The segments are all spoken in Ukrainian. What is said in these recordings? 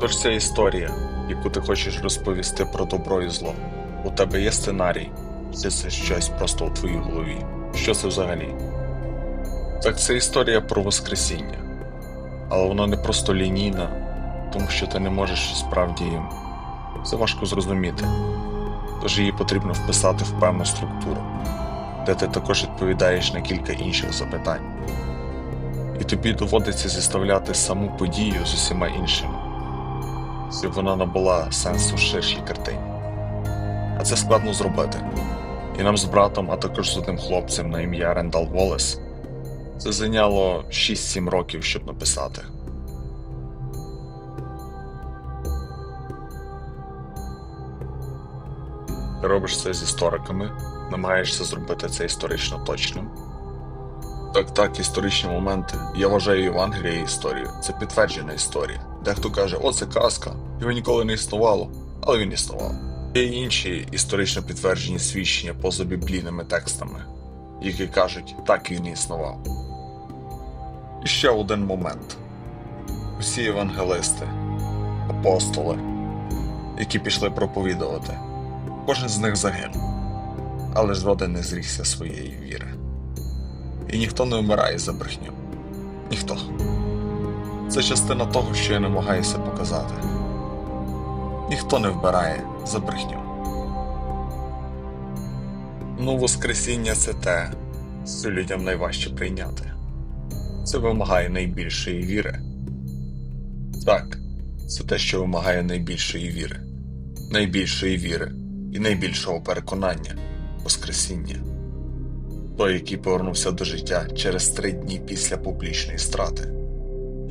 Тож ця історія, яку ти хочеш розповісти про добро і зло. У тебе є сценарій, чи це щось просто у твоїй голові? Що це взагалі? Так це історія про Воскресіння. Але вона не просто лінійна, тому що ти не можеш справді їм. Це важко зрозуміти. Тож її потрібно вписати в певну структуру, де ти також відповідаєш на кілька інших запитань. І тобі доводиться зіставляти саму подію з усіма іншими, щоб вона набула сенсу ширшій картині. А це складно зробити. І нам з братом, а також з одним хлопцем на ім'я Рендал Волес, це зайняло 6-7 років, щоб написати. Ти робиш це з істориками, намагаєшся зробити це історично точним. Так, так, історичні моменти. Я вважаю Євангелія історію. Це підтверджена історія. Дехто каже, о, це казка, його ніколи не існувало, але він існував. Є інші історично підтверджені свідчення поза біблійними текстами, які кажуть, так він існував. І ще один момент: усі євангелисти, апостоли, які пішли проповідувати, кожен з них загинув, але жоден не зрігся своєї віри. І ніхто не вмирає за брехню. Ніхто. Це частина того, що я намагаюся показати. Ніхто не вбирає за брехню. Ну, Воскресіння це те, що людям найважче прийняти. Це вимагає найбільшої віри. Так, це те, що вимагає найбільшої віри, найбільшої віри і найбільшого переконання Воскресіння. Той, який повернувся до життя через три дні після публічної страти,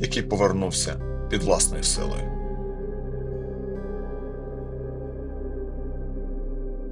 який повернувся під власною силою.